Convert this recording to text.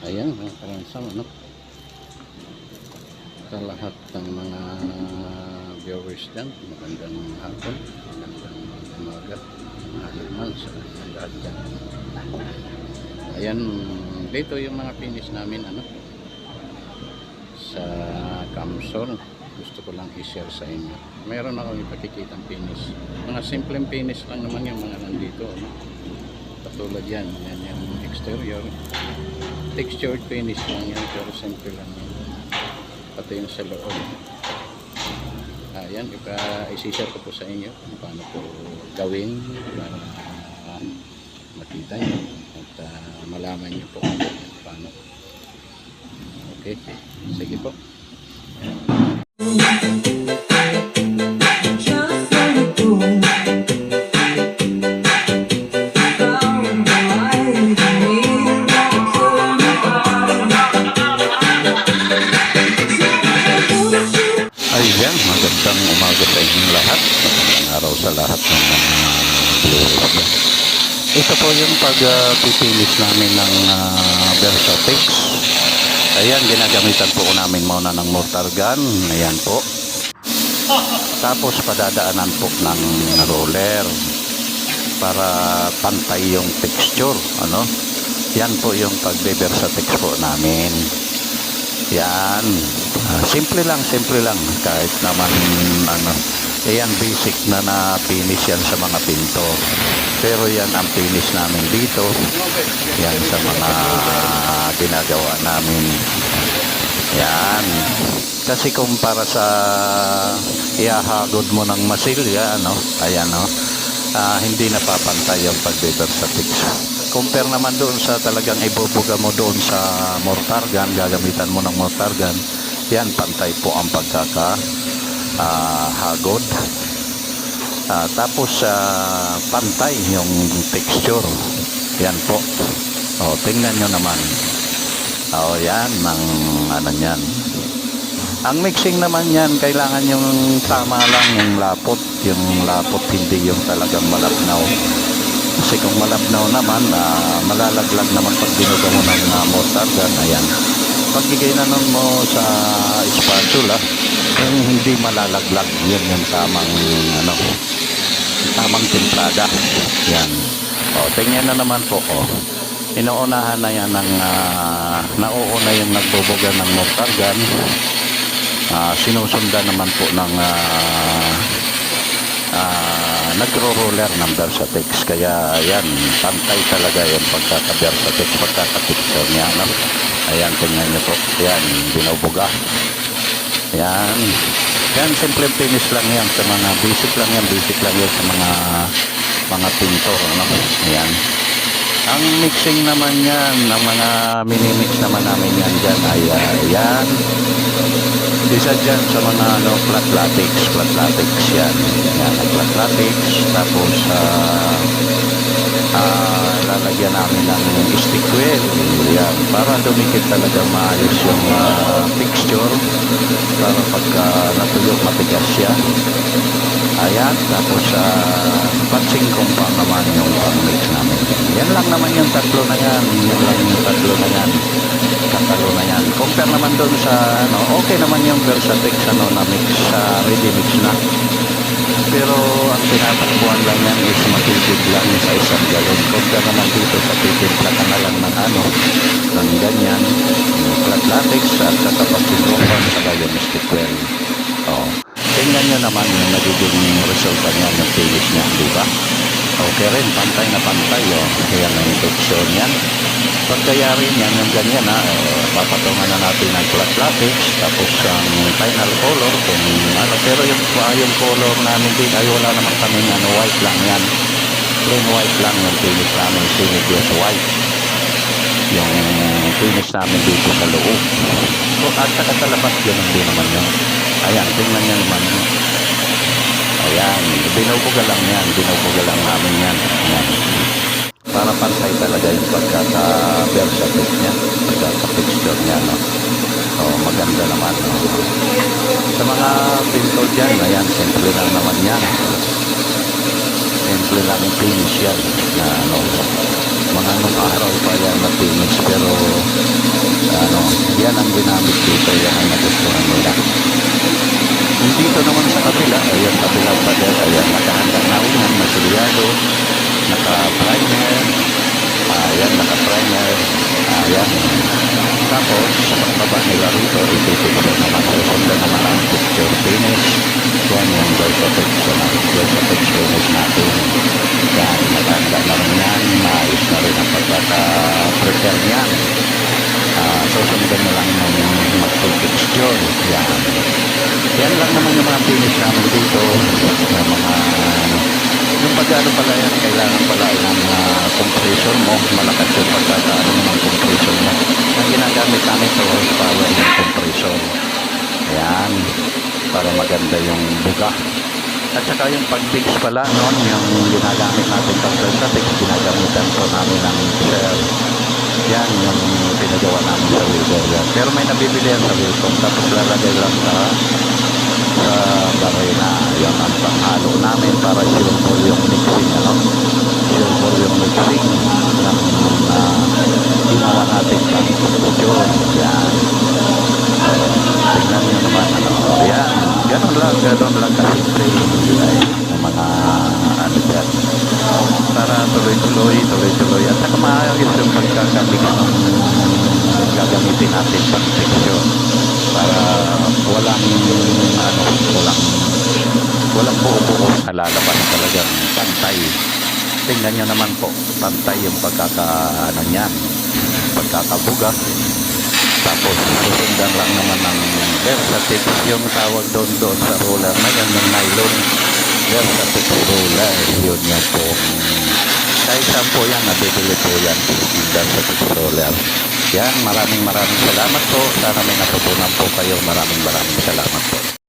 Ayan, mga kalansam, ano? Sa lahat ng mga viewers dyan, magandang hapon, magandang umaga, halimal sa lahat dyan. Ayan, dito yung mga finish namin, ano? Sa Camsol, gusto ko lang i-share sa inyo. Meron ako ipakikitang finish. Mga simpleng finish lang naman yung mga nandito, ano? Katulad yan, yan yung exterior. Textured finish lang yan pero simple lang yan. Pati yung sa loob. Ayan ipa isishare ko po sa inyo kung paano po gawin para uh, makita nyo at ah, malaman nyo po paano. Okay sige po. Just lahat. Magandang araw sa lahat ng mga viewers. Ito po yung pag-pipilis namin ng uh, Versatix. Ayan, ginagamitan po namin muna ng mortar gun. Ayan po. Tapos padadaanan po ng roller para pantay yung texture. Ano? Yan po yung pagbe-Versatix po namin. Yan. Ah, simple lang, simple lang. Kahit naman, ano, eh, yan basic na na finish yan sa mga pinto. Pero yan ang finish namin dito. Yan sa mga ginagawa namin. Yan. Kasi kung para sa ihahagod mo ng masilya, ano, ayan, no, ah, hindi napapantay yung pagbe-versatix. Compare naman doon sa talagang ibubuga mo doon sa mortar gun, gagamitan mo ng mortar gun, yan, pantay po ang pagkaka ah, hagod. Ah, tapos ah, pantay yung texture. Yan po. O, tingnan nyo naman. O, yan, ang ano yan. Ang mixing naman yan, kailangan yung tama lang yung lapot. Yung lapot, hindi yung talagang malabnaw. Kasi kung malabnaw naman, ah, malalaglag naman pag binuga mo ng uh, mortar gun. Ayan. Pag ginanon mo sa spatula, yung hindi malalaglag. Yun yung tamang, ano, tamang timplada. Yan. O, tingnan na naman po, o. Inuunahan na yan ng, ah, nauuna yung nagbubuga ng mortar gun. Ah, sinusundan naman po ng ah, ah, nagro-roller ng Versatix kaya yan pantay talaga yung pagkaka-Versatix pagkaka-picture niya no? Ayan tingnan niyo po yan binubuga yan yan simple finish lang yan sa mga basic lang yan basic lang yan sa mga mga pintor no? ayan ang mixing naman yan ang mga mini-mix naman namin yan dyan ay ah, yan isa dyan sa mga ano, flat latex, flat latex yan. Yan, flat latex. Tapos, ah, ah, lalagyan namin ng stick wheel. Yan, para dumikit talaga maayos yung ah, texture. Para pagka natuyo, matigas siya. Ayan, tapos, uh, patsing compound naman yung pang-mix namin. Yan lang naman yung tatlo na yan. Yan lang yung tatlo na yan tatlo na yan. Compare naman doon sa ano, okay naman yung Versatix ano na mix sa ready mix na. Tinatakbuhan lang yan is matipid lang sa isang galon. Compare naman dito sa titimpla ka na lang ng ano, ng ganyan, yung flat latex at saka pagsitropan sa yung stick well. Oh. Tingnan nyo naman yung nagiging resulta niya ng finish niya, di ba? Okay rin, pantay na pantay. Oh. Yan ang texture niyan. Pagkayari niyan, yung ganyan ha, eh, papatungan na natin ng flat latex, tapos ang final color, kung ano, pero yung, ah, yung color namin din, ay wala naman kami ano, white lang yan. Plain white lang yung finish namin, sinigos white. Yung finish namin dito sa loob. So, at saka sa labas, ganun din naman yun. Ayan, tingnan nyo naman. Ayan, binubuga lang yan, binubuga lang namin yan. Ayan para pantay talaga yung pagkaka-versatile niya, pagkaka-texture niya, no? So, maganda naman, no? Sa mga pinto dyan, ayan, simple lang naman yan. Simple lang yung finish yan, na, ano, mga nung araw pa yan na finish, pero yan ang ginamit dito. Yan ang nagustuhan nila. Dito naman sa kabila, ayan, kabila pa din, ayan, nakahanda na unan, masilyado, naka-primer, ayan, naka-primer, ayan. Tapos, sa pagbaba nila rito, ipipicture naman, susundan naman ang picture finish. Yan yung Versatex, ano, Versatex finish natin. Yan, nakahanda na rin yan, maayos na rin ang pagkaka-prepare niyan. Susundan na lang yung mag-picture. Yan. Yan lang naman yung mga finish namin dito. Yung mga yung pag-ano pala yan, kailangan pala ng ah, compressor mo. Malakas yung pagkakaano ng compressor mo. Ang ginagamit namin sa horsepower yung compressor. Yan. Para maganda yung buga. At saka yung pag-fix pala noon, yung ginagamit natin pag sa fix, ginagamitan po namin ng shell. Yan, yung pinagawa namin sa Wilbur yan. Pero may nabibili sa Wilcom, tapos lalagay lang sa sa baray na yan ang panghalo namin para sure yung mixing ano? Sure yung mixing ng uh, ginawa natin pang picture yan. Tingnan nyo naman ano? Yan. Ganun lang ganun lang kasimple yung gulay ng mga ano dyan para tuloy-tuloy tuloy-tuloy. At saka maayos yung pagkakamix ng gagamitin natin pang picture para walang ano walang walang buo-buo na lalabas talagang pantay. Tingnan nyo naman po pantay yung pagkaka ano niyan pagkakabuga. Tapos susundan lang naman ng Versatix yung tawag doon doon sa roller na yan yung nylon Versatix roller yun yung po. Kahit saan po yan nabibili po yan. Yung Versatix roller yan maraming maraming salamat po. Sana may natutunan po kayo. Maraming maraming salamat po